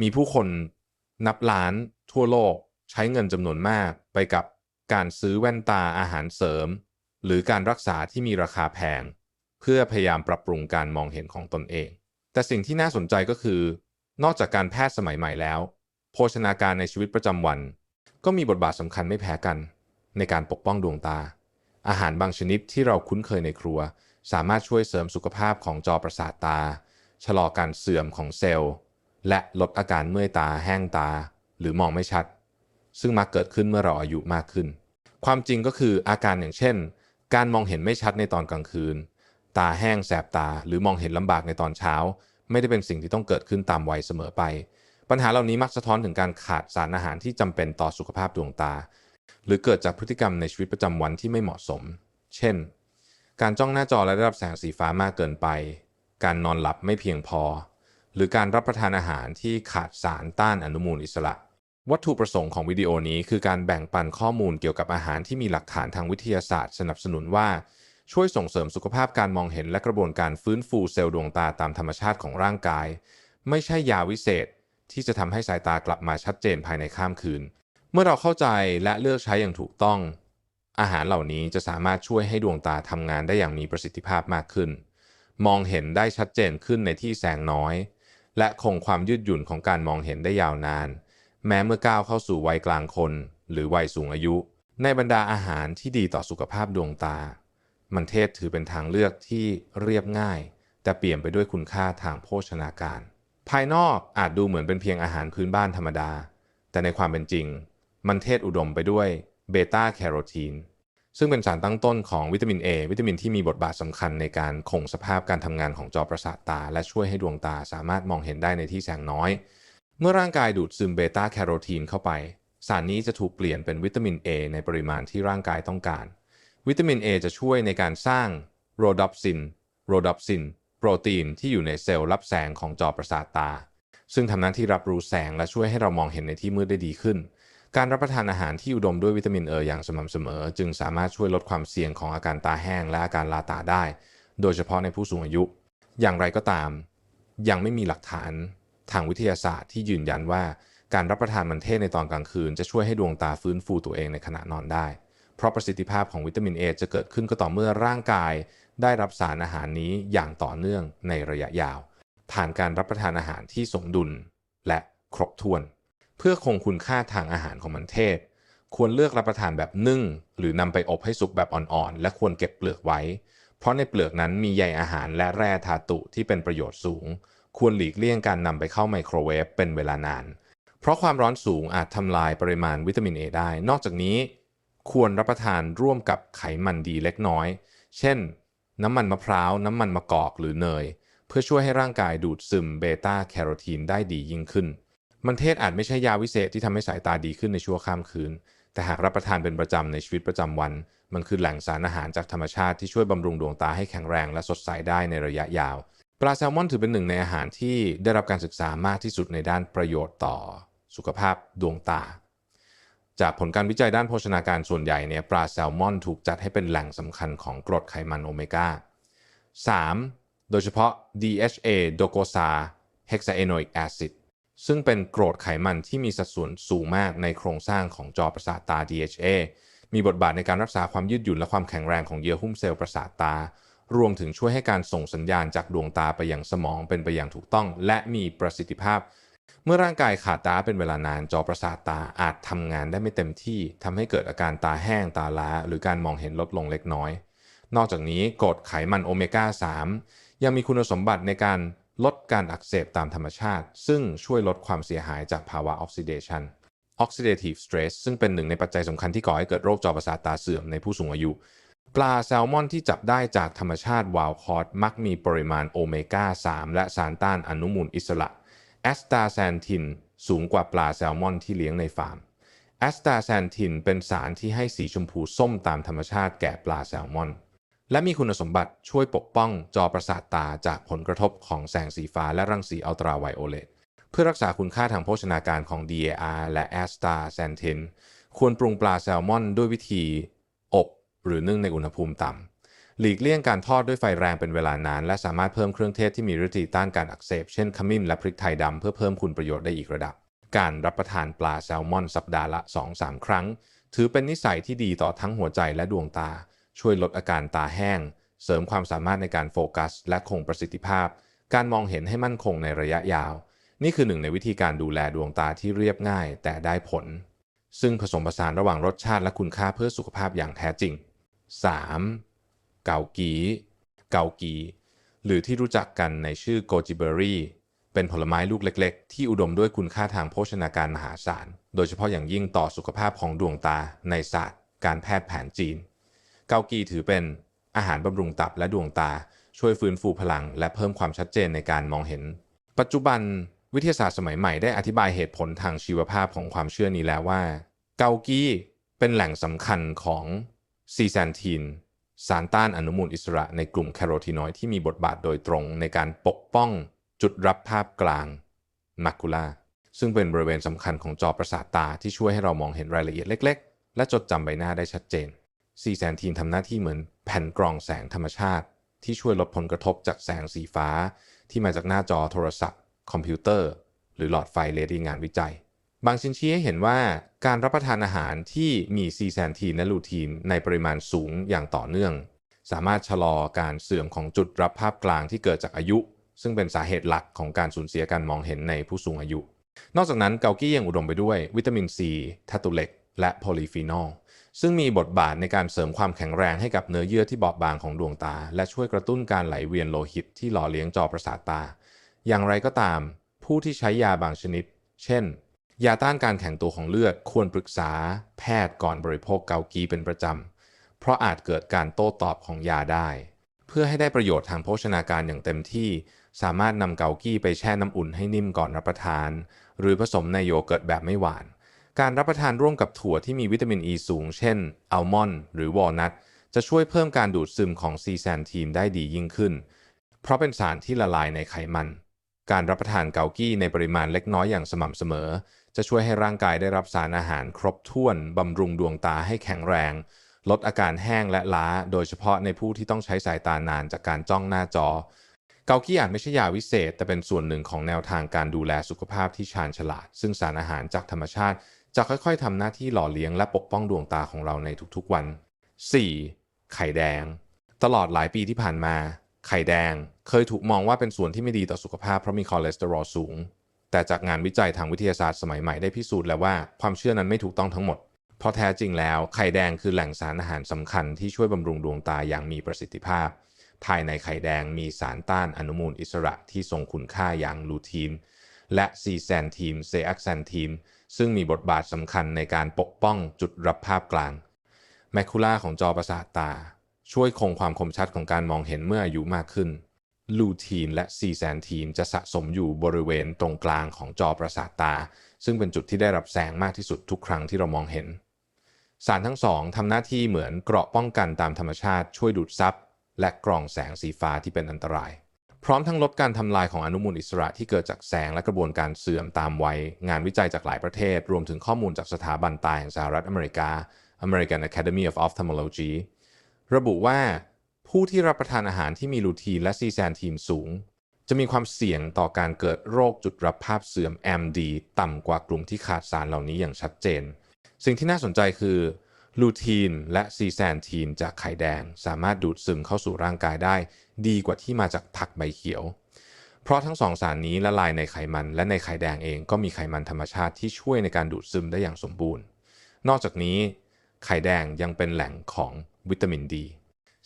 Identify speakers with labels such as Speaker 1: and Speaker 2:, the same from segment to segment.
Speaker 1: มีผู้คนนับล้านทั่วโลกใช้เงินจำนวนมากไปกับการซื้อแว่นตาอาหารเสริม หรือการรักษาที่มีราคาแพง เพื่อพยายามปรับปรุงการมองเห็นของตนเอง แต่สิ่งที่น่าสนใจก็คือ นอกจากการแพทย์สมัยใหม่แล้ว โภชนาการในชีวิตประจำวัน ก็มีบทบาทสำคัญไม่แพ้กัน ในการปกป้องดวงตา อาหารบางชนิดที่เราคุ้นเคยในครัว สามารถช่วยเสริมสุขภาพของจอประสาทตา ชะลอการเสื่อมของเซลล์ และลดอาการเมื่อยตาแห้งตา หรือมองไม่ชัด ซึ่งมักเกิดขึ้นเมื่อเราอายุมากขึ้น ความจริงก็คืออาการอย่างเช่น การมองเห็นไม่ชัดในตอนกลางคืน ตาแห้งแสบตา หรือมองเห็นลำบากในตอนเช้า ไม่ได้เป็นสิ่งที่ต้องเกิดขึ้นตามวัยเสมอไป ปัญหาเหล่านี้มักสะท้อนถึงการขาดสารอาหารที่จำเป็นต่อสุขภาพดวงตา หรือเกิดจากพฤติกรรมในชีวิตประจำวันที่ไม่เหมาะสม เช่น การจ้องหน้าจอและได้รับแสงสีฟ้ามากเกินไป การนอนหลับไม่เพียงพอ หรือการรับประทานอาหารที่ขาดสารต้านอนุมูลอิสระ วัตถุประสงค์ของวิดีโอนี้คือการแบ่งปันข้อมูลเกี่ยวกับอาหารที่มีหลักฐานทางวิทยาศาสตร์ สนับสนุนว่าช่วยส่งเสริมสุขภาพการมองเห็นและกระบวนการฟื้นฟูเซลล์ดวงตาตามธรรมชาติของร่างกาย ไม่ใช่ยาวิเศษ ที่จะทำให้สายตากลับมาชัดเจนภายในข้ามคืน เมื่อเราเข้าใจและเลือกใช้อย่างถูกต้อง อาหารเหล่านี้จะสามารถช่วยให้ดวงตาทำงานได้อย่างมีประสิทธิภาพมากขึ้น มองเห็นได้ชัดเจนขึ้นในที่แสงน้อย และคงความยืดหยุ่นของการมองเห็นได้ยาวนาน แม้เมื่อก้าวเข้าสู่วัยกลางคน หรือวัยสูงอายุ ในบรรดาอาหารที่ดีต่อสุขภาพดวงตา มันเทศถือเป็นทางเลือกที่เรียบง่าย แต่เปลี่ยมไปด้วยคุณค่าทางโภชนาการ ภายนอกอาจดูเหมือนเป็นเพียงอาหารพื้นบ้านธรรมดา แต่ในความเป็นจริง มันเทศอุดมไปด้วยเบต้าแคโรทีน ซึ่งเป็นสารตั้งต้นของวิตามิน A วิตามินที่มีบทบาทสำคัญในการคงสภาพการทำงานของจอประสาทตา และช่วยให้ดวงตาสามารถมองเห็นได้ในที่แสงน้อย เมื่อร่างกายดูดซึมเบต้าแคโรทีนเข้าไป สารนี้จะถูกเปลี่ยนเป็นวิตามิน A ในปริมาณที่ร่างกายต้องการ วิตามิน A จะช่วยในการสร้างโรดอปซินโรดอปซินโปรตีนที่อยู่ในเซลล์รับแสงของจอประสาทตา ซึ่งทำหน้าที่รับรู้แสงและช่วยให้เรามองเห็นในที่มืดได้ดีขึ้น การรับประทานอาหารที่อุดมด้วยวิตามินเออย่างสม่ำเสมอ จึงสามารถช่วยลดความเสี่ยงของอาการตาแห้งและอาการลาตาได้ โดยเฉพาะในผู้สูงอายุ อย่างไรก็ตาม ยังไม่มีหลักฐานทางวิทยาศาสตร์ที่ยืนยันว่าการรับประทานมันเทศในตอนกลางคืน จะช่วยให้ดวงตาฟื้นฟูตัวเองในขณะนอนได้ เพราะประสิทธิภาพของวิตามินเอจะเกิดขึ้นก็ต่อเมื่อร่างกายได้รับสารอาหารนี้อย่างต่อเนื่องในระยะยาว ผ่านการรับประทานอาหารที่สมดุลและครบถ้วน เพื่อคงคุณค่าทางอาหารของมันเทศ ควรเลือกรับประทานแบบนึ่ง หรือนำไปอบให้สุกแบบอ่อนๆ และควรเก็บเปลือกไว้ เพราะในเปลือกนั้นมีใยอาหารและแร่ธาตุที่เป็นประโยชน์สูง ควรหลีกเลี่ยงการนำไปเข้าไมโครเวฟเป็นเวลานาน เพราะความร้อนสูงอาจทำลายปริมาณวิตามินเอได้ นอกจากนี้ ควรรับประทานร่วมกับไขมันดีเล็กน้อย เช่น น้ำมันมะพร้าว น้ำมันมะกอกหรือเนย เพื่อช่วยให้ร่างกายดูดซึมเบต้าแคโรทีนได้ดียิ่งขึ้น มันเทศอาจไม่ใช่ยาวิเศษที่ทำให้สายตาดีขึ้นในชั่วข้ามคืน แต่หากรับประทานเป็นประจำในชีวิตประจำวัน มันคือแหล่งสารอาหารจากธรรมชาติที่ช่วยบำรุงดวงตาให้แข็งแรงและสดใสได้ในระยะยาว ปลาแซลมอนถือเป็นหนึ่งในอาหารที่ได้รับการศึกษามากที่สุดในด้านประโยชน์ต่อ สุขภาพดวงตา จากผลการวิจัยด้านโภชนาการส่วนใหญ่เนี่ยปลาแซลมอนถูกจัดให้เป็นแหล่งสำคัญของกรดไขมันโอเมก้า 3. โดยเฉพาะ DHA docosah hexaenoic acid ซึ่ ซึ่งเป็นกรดไขมันที่มีสัดส่วนสูงมากในโครงสร้างของจอประสาทตา DHA มีบทบาทในการรักษาความยืดหยุ่นและความแข็งแรงของเยื่อหุ้มเซลล์ประสาทตา รวมถึงช่วยให้การส่งสัญญาณจากดวงตาไปยังสมองเป็นไปอย่างถูกต้อง และมีประสิทธิภาพ เมื่อร่างกายขาดตาเป็นเวลานานจอประสาทตาอาจทำงานได้ไม่เต็มที่ทำให้เกิดอาการตาแห้งตาล้า หรือการมองเห็นลดลงเล็กน้อย นอกจากนี้กรดไขมันโอเมก้า 3 ยังมีคุณสมบัติในการ ลดการอักเสบตามธรรมชาติ ซึ่งช่วยลดความเสียหายจากภาวะออกซิเดชัน oxidative stress ซึ่งเป็นหนึ่งในปัจจัยสำคัญที่ก่อให้เกิดโรคจอประสาทตาเสื่อมในผู้สูงอายุ ปลาแซลมอนที่จับได้จากธรรมชาติวาลคอร์ดมักมีปริมาณโอเมก้า 3 และสารต้านอนุมูลอิสระแอสตาแซนทินสูงกว่าปลาแซลมอนที่เลี้ยงในฟาร์มแอสตาแซนทินเป็นสารที่ให้สีชมพูส้มตามธรรมชาติแก่ปลาแซลมอน และมีคุณสมบัติช่วยปกป้องจอประสาทตาจากผลกระทบของแสงสีฟ้าและรังสีอัลตราไวโอเลตเพื่อรักษาคุณค่าทางโภชนาการของ DAR และ a s t a z a n t i n ควรปรุงปลาแซลมอนด้วยวิธีอบหรือนึ่งในอุณหภูมิต่ำ หลีกเลี่ยงการทอดด้วยไฟแรงเป็นเวลานาน และสามารถเพิ่มเครื่องเทศที่มีฤทธิ์ต้านการอักเสบ เช่นขมิ้นและพริกไทยดำเพื่อเพิ่มคุณประโยชน์ได้อีกระดับ การรับประทานปลาแซลมอนสัปดาห์ละ 2-3 ครั้ง ถือเป็นนิสัยที่ดีต่อทั้งหัวใจและดวงตา ช่วยลดอาการตาแห้ง เสริมความสามารถในการโฟกัส และคงประสิทธิภาพ การมองเห็นให้มั่นคงในระยะยาว นี่คือหนึ่งในวิธีการดูแลดวงตาที่เรียบง่ายแต่ได้ผล ซึ่งผสมผสานระหว่างรสชาติและคุณค่าเพื่อสุขภาพอย่างแท้จริง 3. เกากีเกากี หรือที่รู้จักกันในชื่อโกจิเบอรี่เป็นผลไม้ลูกเล็ก ๆ ที่อุดมด้วยคุณค่าทางโภชนาการมหาศาล โดยเฉพาะอย่างยิ่งต่อสุขภาพของดวงตาในศาสตร์ การแพทย์แผนจีน เกากีถือเป็นอาหารบำรุงตับและดวงตา ช่วยฟื้นฟูพลัง และเพิ่มความชัดเจนในการมองเห็น ปัจจุบันวิทยาศาสตร์สมัยใหม่ได้อธิบายเหตุผลทางชีวภาพของความเชื่อนี้แล้วว่า เกากีเป็นแหล่งสำคัญของซีแซนทีนสารต้านอนุมูลอิสระในกลุ่มแคโรทีนอยด์ที่มีบทบาทโดยตรงในการปกป้องจุดรับภาพกลางมาคูล่าซึ่งเป็นบริเวณสำคัญของจอประสาทตาที่ช่วยให้เรามองเห็นรายละเอียดเล็ก ๆ และจดจำใบหน้าได้ชัดเจน ซีแซนทีนทำหน้าที่เหมือนแผ่นกรองแสงธรรมชาติ ที่ช่วยลดผลกระทบจากแสงสีฟ้า ที่มาจากหน้าจอโทรศัพท์ คอมพิวเตอร์ หรือหลอดไฟเลดีงานวิจัย บางชิ้นชี้ให้เห็นว่าการรับประทานอาหารที่มีซีแซนทีนและลูทีนในปริมาณสูงอย่างต่อเนื่อง สามารถชะลอการเสื่อมของจุดรับภาพกลางที่เกิดจากอายุ ซึ่งเป็นสาเหตุหลักของการสูญเสียการมองเห็นในผู้สูงอายุ นอกจากนั้นเกากี้ยังอุดมไปด้วยวิตามินซีธาตุเหล็ก และโพลีฟีนอลซึ่งมีบทบาทในการเสริมความแข็งแรงให้กับเนื้อเยื่อที่บอบบางของดวงตา และช่วยกระตุ้นการไหลเวียนโลหิตที่หล่อเลี้ยงจอประสาทตา อย่างไรก็ตาม ผู้ที่ใช้ยาบางชนิด เช่น ยาต้านการแข็งตัวของเลือดควรปรึกษา แพทย์ก่อนบริโภคเกากีเป็นประจำ เพราะอาจเกิดการโต้ตอบของยาได้ เพื่อให้ได้ประโยชน์ทางโภชนาการอย่างเต็มที่ สามารถนำเกากี้ไปแช่น้ำอุ่นให้นิ่มก่อนรับประทาน หรือผสมในโยเกิร์ตแบบไม่หวาน การรับประทานร่วมกับถั่วที่มีวิตามินอ e ีสูง เช่น อัลมอนด์หรือวอลนัทจะช่วยเพิ่มการดูดซึมของซีแซนทีนได้ดียิ่งขึ้น เพราะเป็นสารที่ละลายในไขมัน การรับประทานเกากี้ในปริมาณเล็กน้อยอย่างสม่ำเสมอ จะช่วยให้ร่างกายได้รับสารอาหารครบถ้วน บำรุงดวงตาให้แข็งแรง ลดอาการแห้งและล้า โดยเฉพาะในผู้ที่ต้องใช้สายตานานจากการจ้องหน้าจอ เกากี้อาจไม่ใช่ยาวิเศษ แต่เป็นส่วนหนึ่งของแนวทางการดูแลสุขภาพที่ชาญฉลาด ซึ่งสารอาหารจากธรรมชาติ จะค่อยๆทำหน้าที่หล่อเลี้ยงและปกป้องดวงตาของเราในทุกๆวัน 4. ไข่แดง ตลอดหลายปีที่ผ่านมา ไข่แดงเคยถูกมองว่าเป็นส่วนที่ไม่ดีต่อสุขภาพเพราะมีคอเลสเตอรอลสูง แต่จากงานวิจัยทางวิทยาศาสตร์สมัยใหม่ได้พิสูจน์แล้วว่าความเชื่อนั้นไม่ถูกต้องทั้งหมด เพราะแท้จริงแล้วไข่แดงคือแหล่งสารอาหารสำคัญที่ช่วยบำรุงดวงตาอย่างมีประสิทธิภาพ ภายในไข่แดงมีสารต้านอนุมูลอิสระที่ทรงคุณค่าอย่างลูทีนและซีแซนทีนเซอักแซนทีน ซึ่งมีบทบาทสำคัญในการปกป้องจุดรับภาพกลาง แมคคูล่าของจอประสาทตา ช่วยคงความคมชัดของการมองเห็นเมื่ออายุมากขึ้น ลูทีนและซีแซนทีนจะสะสมอยู่บริเวณตรงกลางของจอประสาทตา ซึ่งเป็นจุดที่ได้รับแสงมากที่สุดทุกครั้งที่เรามองเห็น สารทั้งสองทำหน้าที่เหมือนเกราะป้องกันตามธรรมชาติช่วยดูดซับและกรองแสงสีฟ้าที่เป็นอันตราย ร้อมทั้งลดการทำลายของอนุมูลอิสระที่เกิดจากแสงและกระบวนการเสื่อมตามวัย งานวิจัยจากหลายประเทศ รวมถึงข้อมูลจากสถาบันตาแห่งสหรัฐอเมริกา American Academy of Ophthalmology ระบุว่าผู้ที่รับประทานอาหารที่มีลูทีนและซีแซนทีนสูง จะมีความเสี่ยงต่อการเกิดโรคจุดรับภาพเสื่อม MD ต่ำกว่ากลุ่มที่ขาดสารเหล่านี้อย่างชัดเจน สิ่งที่น่าสนใจคือ ลูทีนและซีแซนทีนจากไข่แดง สามารถดูดซึมเข้าสู่ร่างกายได้ ดีกว่าที่มาจากผักใบเขียว เพราะทั้งสองสารนี้ละลายในไขมัน และในไข่แดงเองก็มีไขมันธรรมชาติที่ช่วยในการดูดซึมได้อย่างสมบูรณ์ นอกจากนี้ไข่แดงยังเป็นแหล่งของวิตามินดี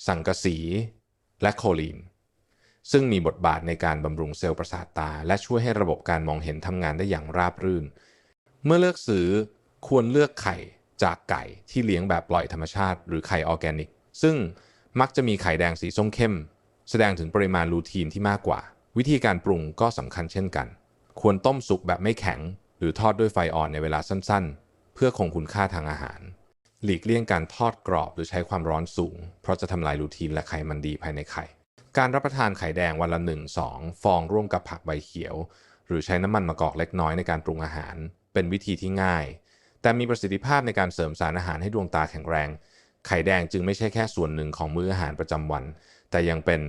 Speaker 1: สังกะสี และโคลีน ซึ่งมีบทบาทในการบำรุงเซลล์ประสาทตา และช่วยให้ระบบการมองเห็นทำงานได้อย่างราบรื่น เมื่อเลือกซื้อควรเลือกไข่ จากไก่ที่เลี้ยงแบบปล่อยธรรมชาติ หรือไข่ออร์แกนิก ซึ่งมักจะมีไข่แดงสีส้มเข้ม แสดงถึงปริมาณลูทีนที่มากกว่า วิธีการปรุงก็สำคัญเช่นกัน ควรต้มสุกแบบไม่แข็ง หรือทอดด้วยไฟอ่อนในเวลาสั้นๆ เพื่อคงคุณค่าทางอาหาร หลีกเลี่ยงการทอดกรอบหรือใช้ความร้อนสูง เพราะจะทำลายลูทีนและไขมันดีภายในไข่การรับประทานไข่แดงวันละ 1-2 ฟองร่วมกับผักใบเขียว หรือใช้น้ำมันมะกอกเล็กน้อยในการปรุงอาหาร เป็นวิธีที่ง่าย แต่มีประสิทธิภาพในการเสริมสารอาหารให้ดวงตาแข็งแรง ไข่แดงจึงไม่ใช่แค่ส่วนหนึ่งของมื้ออาหารประจำวัน แต่ยังเป็น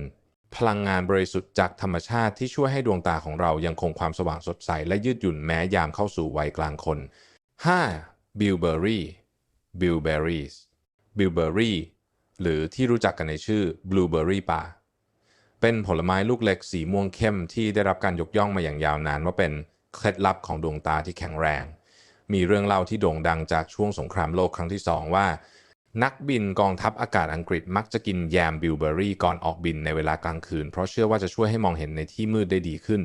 Speaker 1: พลังงานบริสุทธิ์จากธรรมชาติที่ช่วยให้ดวงตาของเรายังคงความสว่างสดใส และยืดหยุ่นแม้ยามเข้าสู่วัยกลางคน 5. Bilberry Bilberries Bilberry หรือที่รู้จักกันในชื่อ Blueberry ป่าเป็นผลไม้ลูกเล็กสีม่วงเข้มที่ได้รับการยกย่องมาอย่างยาวนานว่าเป็นเคล็ดลับของดวงตาที่แข็งแรง มีเรื่องเล่าที่โด่งดังจากช่วงสงครามโลกครั้งที่ 2 ว่า นักบินกองทัพอากาศอังกฤษมักจะกินแยมบิลเบอรี่ก่อนออกบินในเวลากลางคืน เพราะเชื่อว่าจะช่วยให้มองเห็นในที่มืดได้ดีขึ้น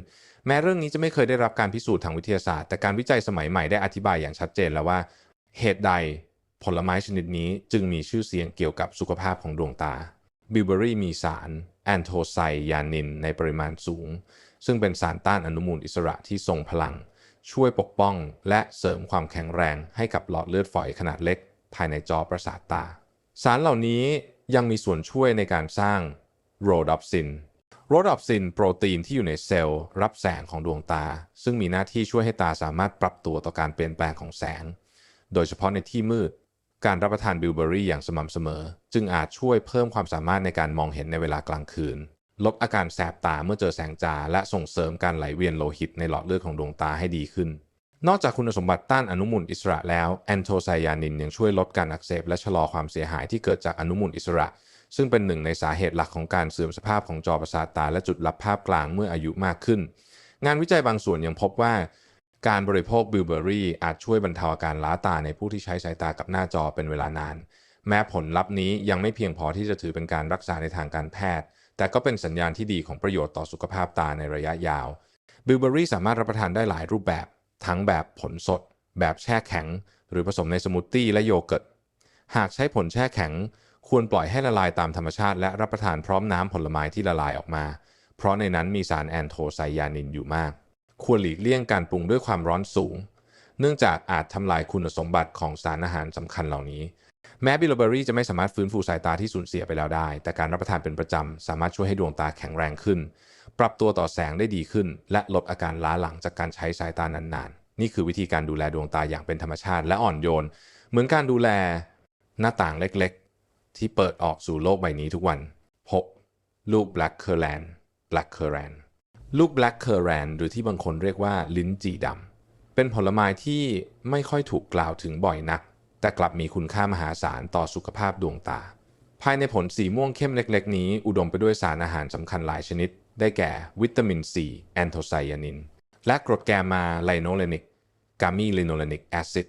Speaker 1: แม้เรื่องนี้จะไม่เคยได้รับการพิสูจน์ทางวิทยาศาสตร์ แต่การวิจัยสมัยใหม่ได้อธิบายอย่างชัดเจนแล้วว่า เหตุใดผลไม้ชนิดนี้จึงมีชื่อเสียงเกี่ยวกับสุขภาพของดวงตาบิลเบอรี่มีสารแอนโทไซยานินในปริมาณสูง ซึ่งเป็นสารต้านอนุมูลอิสระที่ทรงพลัง ช่วยปกป้องและเสริมความแข็งแรงให้กับหลอดเลือดฝอยขนาดเล็ก ภายในจอประสาทตา สารเหล่านี้ยังมีส่วนช่วยในการสร้างโรดอปซินโรดอปซินโปรตีนที่อยู่ในเซลล์รับแสงของดวงตา ซึ่งมีหน้าที่ช่วยให้ตาสามารถปรับตัวต่อการเปลี่ยนแปลงของแสง โดยเฉพาะในที่มืด การรับประทานบิลเบอรี่อย่างสม่ำเสมอ จึงอาจช่วยเพิ่มความสามารถในการมองเห็นในเวลากลางคืน ลดอาการแสบตาเมื่อเจอแสงจ้าและส่งเสริมการไหลเวียนโลหิตในหลอดเลือดของดวงตาให้ดีขึ้น นอกจากคุณสมบัติต้านอนุมูลอิสระแล้วแอนโทไซยานินยังช่วยลดการอักเสบและชะลอความเสียหายที่เกิดจากอนุมูลอิสระ ซึ่งเป็นหนึ่งในสาเหตุหลักของการเสื่อมสภาพของจอประสาทตาและจุดรับภาพกลางเมื่ออายุมากขึ้น งานวิจัยบางส่วนยังพบว่า การบริโภคบิลเบอรี่อาจช่วยบรรเทาอาการล้าตาในผู้ที่ใช้สายตากับหน้าจอเป็นเวลานาน แม้ผลลัพธ์นี้ยังไม่เพียงพอที่จะถือเป็นการรักษาในทางการแพทย์ แต่ก็เป็นสัญญาณที่ดีของประโยชน์ต่อสุขภาพตาในระยะยาวบิลเบอรี่สามารถรับประทานได้หลายรูปแบบ ทั้งแบบผลสด แบบแช่แข็ง หรือผสมในสมูทตี้และโยเกิร์ต หากใช้ผลแช่แข็ง ควรปล่อยให้ละลายตามธรรมชาติ และรับประทานพร้อมน้ำผลไม้ที่ละลายออกมา เพราะในนั้นมีสารแอนโทไซยานินอยู่มาก ควรหลีกเลี่ยงการปรุงด้วยความร้อนสูง เนื่องจากอาจทำลายคุณสมบัติของสารอาหารสำคัญเหล่านี้ แม้บิลเบอรี่จะไม่สามารถฟื้นฟูสายตาที่สูญเสียไปแล้วได้ แต่การรับประทานเป็นประจำ สามารถช่วยให้ดวงตาแข็งแรงขึ้น ปรับตัวต่อแสงได้ดีขึ้น และลดอาการล้าหลังจากการใช้สายตานานๆ นี่คือวิธีการดูแลดวงตาอย่างเป็นธรรมชาติและอ่อนโยน เหมือนการดูแลหน้าต่างเล็กๆ ที่เปิดออกสู่โลกใบนี้ทุกวัน 6. ลูก black currant black currant ลูก black currant หรือที่บางคนเรียกว่าลิ้นจี่ดำเป็นผลไม้ที่ไม่ค่อยถูกกล่าวถึงบ่อยนัก แต่กลับมีคุณค่ามหาศาลต่อสุขภาพดวงตา ภายในผลสีม่วงเข้มเล็ก ๆ นี้อุดมไปด้วยสารอาหารสำคัญหลายชนิด ได้แก่วิตามินซีแอนโทไซยานิน และกรดแกมมาไลโนเลนิกกามีลิโนเลนิกแอซิด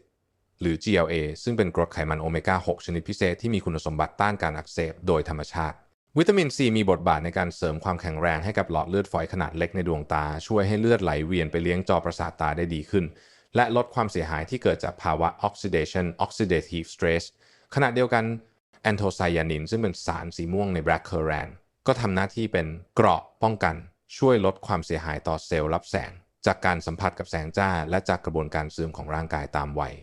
Speaker 1: หรือ GLA ซึ่งเป็นกรดไขมันโอเมก้า 6 ชนิดพิเศษที่มีคุณสมบัติต้านการอักเสบโดยธรรมชาติ วิตามินซีมีบทบาทในการเสริมความแข็งแรงให้กับหลอดเลือดฝอยขนาดเล็กในดวงตา ช่วยให้เลือดไหลเวียนไปเลี้ยงจอประสาทตาได้ดีขึ้น และลดความเสียหายที่เกิดจากภาวะ oxidation oxidative stress ขณะเดียวกันแอนโทไซยานินซึ่งเป็นสารสีม่วงใน black currant ก็ทำหน้าที่เป็นเกราะป้องกัน ช่วยลดความเสียหายต่อเซลล์รับแสง จากการสัมผัสกับแสงจ้า และจากกระบวนการเสื่อมของร่างกายตามวัย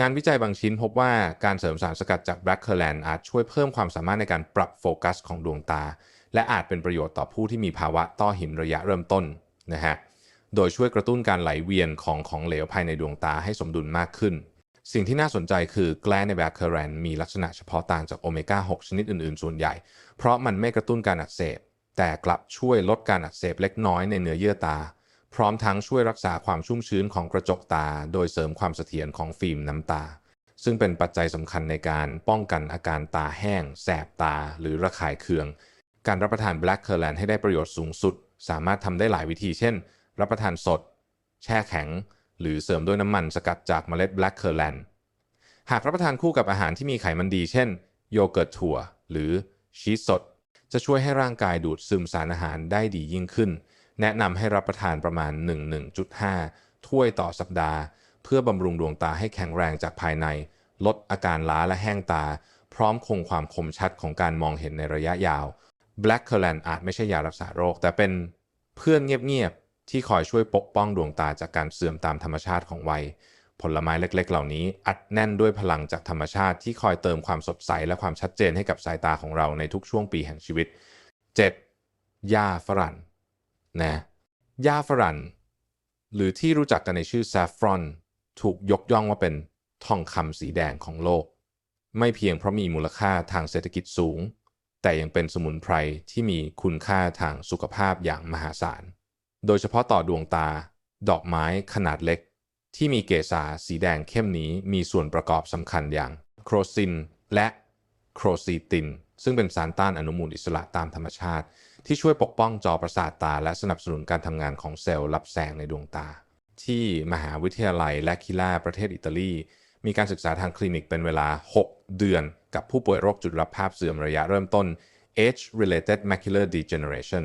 Speaker 1: งานวิจัยบางชิ้นพบว่าการเสริมสารสกัดจาก black currant อาจช่วยเพิ่มความสามารถในการปรับโฟกัสของดวงตา และอาจเป็นประโยชน์ต่อผู้ที่มีภาวะต้อหินระยะเริ่มต้นนะฮะ โดยช่วยกระตุ้นการไหลเวียนของของเหลวภายในดวงตาให้สมดุลมากขึ้น สิ่งที่น่าสนใจคือแกลในแบคเคอแรนมีลักษณะเฉพาะต่างจากโอเมก้า 6 ชนิดอื่น ๆ ส่วนใหญ่ เพราะมันไม่กระตุ้นการอักเสบ แต่กลับช่วยลดการอักเสบเล็กน้อยในเนื้อเยื่อตา พร้อมทั้งช่วยรักษาความชุ่มชื้นของกระจกตา โดยเสริมความเสถียรของฟิล์มน้ำตา ซึ่งเป็นปัจจัยสำคัญในการป้องกันอาการตาแห้ง แสบตา หรือระคายเคือง การรับประทานแบล็กเคอร์แลนให้ได้ประโยชน์สูงสุด สามารถทำได้หลายวิธีเช่น รับประทานสด แช่แข็ง หรือเสริมด้วยน้ำมันสกัดจากเมล็ดแบล็กเคอร์แลนหากรับประทานคู่กับอาหารที่มีไขมันดี เช่น โยเกิร์ตถั่ว หรือชีสสด จะช่วยให้ร่างกายดูดซึมสารอาหารได้ดียิ่งขึ้น แนะนำให้รับประทานประมาณ 1-1.5 ถ้วยต่อสัปดาห์ เพื่อบำรุงดวงตาให้แข็งแรงจากภายใน ลดอาการล้าและแห้งตา พร้อมคงความคมชัดของการมองเห็นในระยะยาว Black c u r r a n t อาจไม่ใช่ยารักษาโรค แต่เป็นเพื่อนเงียบๆ ที่คอยช่วยปกป้องดวงตาจากการเสื่อมตามธรรมชาติของวัย ผลไม้เล็กๆ เหล่านี้ อัดแน่นด้วยพลังจากธรรมชาติที่คอยเติมความสดใสและความชัดเจนให้กับสายตาของเราในทุกช่วงปีแห่งชีวิต 7. หญ้าฝรั่งนะหญ้าฝรั่งหรือที่รู้จักกันในชื่อ saffron ถูกยกย่องว่าเป็นทองคำสีแดงของโลก ไม่เพียงเพราะมีมูลค่าทางเศรษฐกิจสูง แต่ยังเป็นสมุนไพรที่มีคุณค่าทางสุขภาพอย่างมหาศาล โดยเฉพาะต่อดวงตา ดอกไม้ขนาดเล็ก ที่มีเกสาสีแดงเข้มนี้มีส่วนประกอบสำคัญอย่างโครซินและโครซีติน ซึ่งเป็นสารต้านอนุมูลอิสระตามธรรมชาติ ที่ช่วยปกป้องจอประสาทตา และสนับสนุนการทำงานของเซลล์รับแสงในดวงตา ที่มหาวิทยาลัยและคิล่าประเทศอิตาลี มีการศึกษาทางคลินิกเป็นเวลา 6 เดือน กับผู้ป่วยโรคจุดรับภาพเสื่อมระยะเริ่มต้น age-related macular degeneration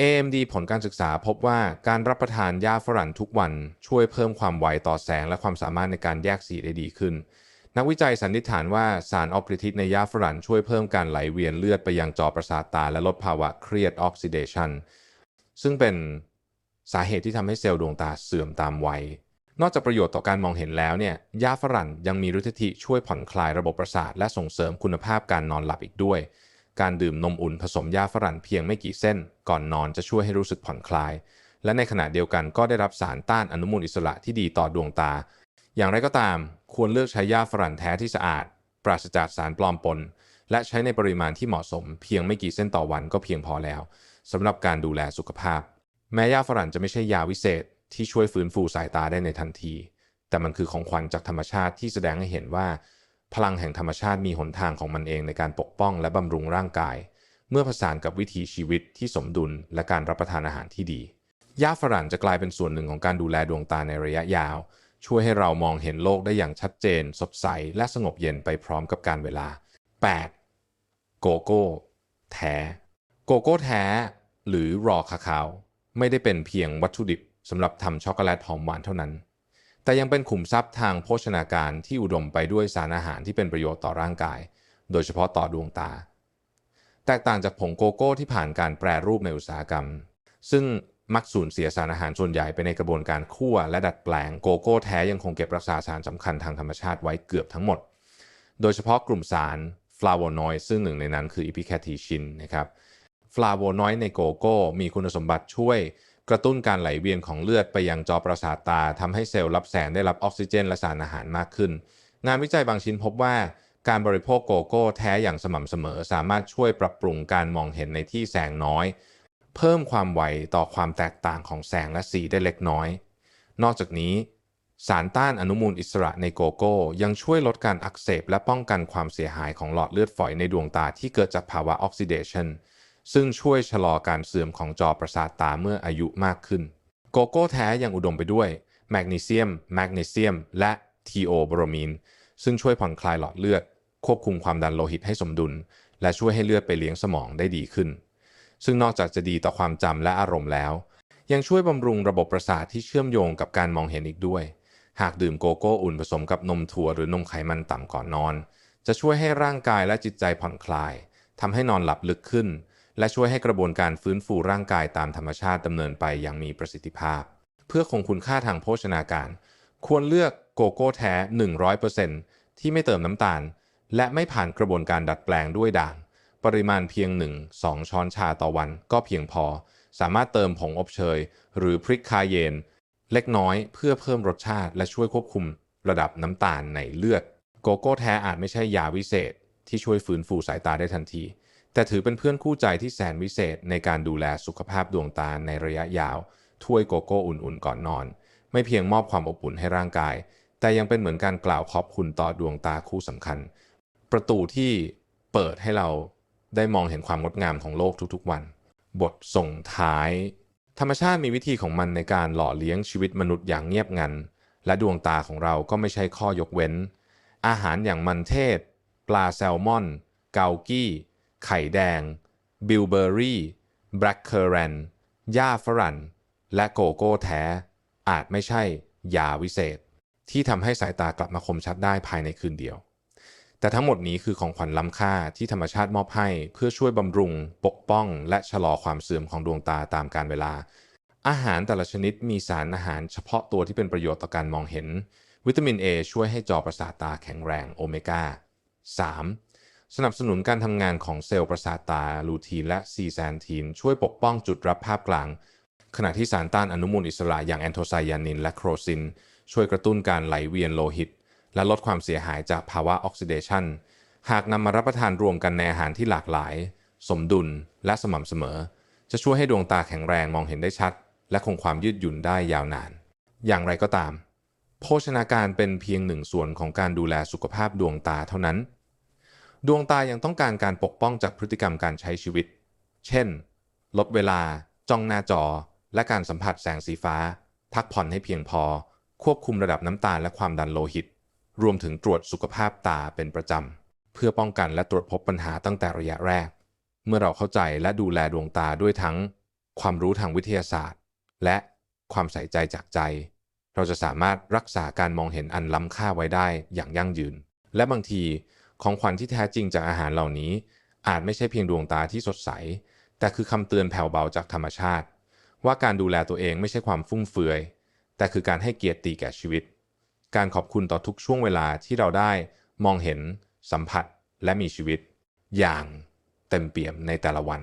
Speaker 1: AMD ผลการศึกษาพบว่าการรับประทานหญ้าฝรั่งทุกวันช่วยเพิ่มความไวต่อแสงและความสามารถในการแยกสีได้ดีขึ้น นักวิจัยสันนิษฐานว่าสารออกฤทธิ์ในหญ้าฝรั่งช่วยเพิ่มการไหลเวียนเลือดไปยังจอประสาทตาและลดภาวะเครียดออกซิเดชันซึ่งเป็นสาเหตุที่ทำให้เซลล์ดวงตาเสื่อมตามวัย นอกจากประโยชน์ต่อการมองเห็นแล้วเนี่ยหญ้าฝรั่งยังมีฤทธิ์ช่วยผ่อนคลายระบบประสาทและส่งเสริมคุณภาพการนอนหลับอีกด้วย การดื่มนมอุ่นผสมหญ้าฝรั่งเพียงไม่กี่เส้น ก่อนนอนจะช่วยให้รู้สึกผ่อนคลาย และในขณะเดียวกันก็ได้รับสารต้านอนุมูลอิสระที่ดีต่อดวงตา อย่างไรก็ตามควรเลือกใช้หญ้าฝรั่งแท้ที่สะอาด ปราศจากสารปลอมปน และใช้ในปริมาณที่เหมาะสม เพียงไม่กี่เส้นต่อวันก็เพียงพอแล้วสำหรับการดูแลสุขภาพ แม้หญ้าฝรั่งจะไม่ใช่ยาวิเศษ ที่ช่วยฟื้นฟูสายตาได้ในทันที แต่มันคือของขวัญจากธรรมชาติที่แสดงให้เห็นว่า พลังแห่งธรรมชาติมีหนทางของมันเองในการปกป้องและบำรุงร่างกาย เมื่อผสานกับวิถีชีวิตที่สมดุลและการรับประทานอาหารที่ดีหญ้าฝรั่งจะกลายเป็นส่วนหนึ่งของการดูแลดวงตาในระยะยาว ช่วยให้เรามองเห็นโลกได้อย่างชัดเจน สดใส และสงบเย็นไปพร้อมกับการเวลา 8. โกโก้ แท้ โกโก้แท้ หรือรอคาคาว ไม่ได้เป็นเพียงวัตถุดิบสำหรับทำช็อกโกแลตหอมหวานเท่านั้น แต่ยังเป็นขุมทรัพย์ทางโภชนาการที่อุดมไปด้วยสารอาหารที่เป็นประโยชน์ต่อร่างกาย โดยเฉพาะต่อดวงตา แตกต่างจากผงโกโก้ที่ผ่านการแปรรูปในอุตสาหกรรม ซึ่งมักสูญเสียสารอาหารส่วนใหญ่ไปในกระบวนการคั่วและดัดแปลงโกโก้แท้ยังคงเก็บรักษาสารสำคัญทางธรรมชาติไว้เกือบทั้งหมด โดยเฉพาะกลุ่มสารฟลาโวนอยด์ซึ่งหนึ่งในนั้นคืออีพิแคทีชินนะครับฟลาโวนอยด์ในโกโก้มีคุณสมบัติช่วย กระตุ้นการไหลเวียนของเลือดไปยังจอประสาทตาทำให้เซลล์รับแสงได้รับออกซิเจน และสารอาหารมากขึ้น งานวิจัยบางชิ้นพบว่าการบริโภคโกโก้แท้อย่างสม่ำเสมอ สามารถช่วยปรับปรุงการมองเห็นในที่แสงน้อย เพิ่มความไวต่อความแตกต่างของแสงและสีได้เล็กน้อย นอกจากนี้สารต้านอนุมูลอิสระในโกโก้ ยังช่วยลดการอักเสบและป้องกันความเสียหายของหลอดเลือดฝอยในดวงตาที่เกิดจากภาวะออกซิเดชัน ซึ่งช่วยชะลอการเสื่อมของจอประสาทตาเมื่ออายุมากขึ้น โกโก้แท้ยังอุดมไปด้วยแมกนีเซียม แมกนีเซียม และทีโอบรมีน ซึ่งช่วยผ่อนคลายหลอดเลือด ควบคุมความดันโลหิตให้สมดุล และช่วยให้เลือดไปเลี้ยงสมองได้ดีขึ้น ซึ่งนอกจากจะดีต่อความจำและอารมณ์แล้ว ยังช่วยบำรุงระบบประสาทที่เชื่อมโยงกับการมองเห็นอีกด้วย หากดื่มโกโก้อุ่นผสมกับนมถั่วหรือนมไขมันต่ำก่อนนอน จะช่วยให้ร่างกายและจิตใจผ่อนคลายทำให้นอนหลับลึกขึ้น และช่วยให้กระบวนการฟื้นฟูร่างกายตามธรรมชาติดำเนินไปอย่างมีประสิทธิภาพ เพื่อคงคุณค่าทางโภชนาการ ควรเลือกโกโก้แท้ 100%ที่ไม่เติมน้ำตาล และไม่ผ่านกระบวนการดัดแปลงด้วยด่าง ปริมาณเพียง 1-2 ช้อนชาต่อวันก็เพียงพอ สามารถเติมผงอบเชย หรือพริกคาเยน เล็กน้อยเพื่อเพิ่มรสชาติและช่วยควบคุมระดับน้ำตาลในเลือด โกโก้แท้อาจไม่ใช่ยาวิเศษ ที่ช่วยฟื้นฟูสายตาได้ทันที แต่ถือเป็นเพื่อนคู่ใจที่แสนวิเศษในการดูแลสุขภาพดวงตาในระยะยาว ถ้วยโกโก้อุ่นๆก่อนนอน ไม่เพียงมอบความอบอุ่นให้ร่างกาย แต่ยังเป็นเหมือนการกล่าวขอบคุณต่อดวงตาคู่สำคัญ ประตูที่เปิดให้เราได้มองเห็นความงดงามของโลกทุกๆวัน บทส่งท้าย ธรรมชาติมีวิธีของมันในการหล่อเลี้ยงชีวิตมนุษย์อย่างเงียบงัน และดวงตาของเราก็ไม่ใช่ข้อยกเว้น อาหารอย่างมันเทศ ปลาแซลมอน เกากี้ ไข่แดง บิลเบอรี่ แบล็กเคอร์แรนหญ้าฝรั่ง และโกโก้แท้ อาจไม่ใช่ยาวิเศษ ที่ทำให้สายตากลับมาคมชัดได้ภายในคืนเดียว แต่ทั้งหมดนี้คือของขวัญล้ำค่าที่ธรรมชาติมอบให้เพื่อช่วยบำรุง ปกป้อง และชะลอความเสื่อมของดวงตาตามกาลเวลา อาหารแต่ละชนิดมีสารอาหารเฉพาะตัวที่เป็นประโยชน์ต่อการมองเห็น วิตามิน A ช่วยให้จอประสาทตาแข็งแรงโอเมก้า 3. สนับสนุนการทำงานของเซลล์ประสาทตาลูทีนและซีแซนทีนช่วยปกป้องจุดรับภาพกลาง ขณะที่สารต้านอนุมูลอิสระอย่างแอนโทไซยานินและโครซิน ช่วยกระตุ้นการไหลเวียนโลหิต และลดความเสียหายจากภาวะออกซิเดชันหากนำมารับประทานรวมกันในอาหารที่หลากหลาย สมดุลและสม่ำเสมอ จะช่วยให้ดวงตาแข็งแรงมองเห็นได้ชัด และคงความยืดหยุ่นได้ยาวนาน อย่างไรก็ตาม โภชนาการเป็นเพียงหนึ่งส่วนของการดูแลสุขภาพดวงตาเท่านั้น ดวงตายังต้องการการปกป้องจากพฤติกรรมการใช้ชีวิต เช่น ลดเวลา จ้องหน้าจอ และการสัมผัสแสงสีฟ้า พักผ่อนให้เพียงพอ ควบคุมระดับน้ำตาลและความดันโลหิต รวมถึงตรวจสุขภาพตาเป็นประจำ เพื่อป้องกันและตรวจพบปัญหาตั้งแต่ระยะแรก เมื่อเราเข้าใจและดูแลดวงตาด้วยทั้ง ความรู้ทางวิทยาศาสตร์ และความใส่ใจจากใจ เราจะสามารถรักษาการมองเห็นอันล้ำค่าไว้ได้อย่างยั่งยืน และบางที ของขวัญที่แท้จริงจากอาหารเหล่านี้ อาจไม่ใช่เพียงดวงตาที่สดใส แต่คือคำเตือนแผ่วเบาจากธรรมชาติ ว่าการดูแลตัวเองไม่ใช่ความฟุ่มเฟือย แต่คือการให้เกียรติแก่ชีวิต การขอบคุณต่อทุกช่วงเวลาที่เราได้มองเห็น สัมผัสและมีชีวิต อย่างเต็มเปี่ยมในแต่ละวัน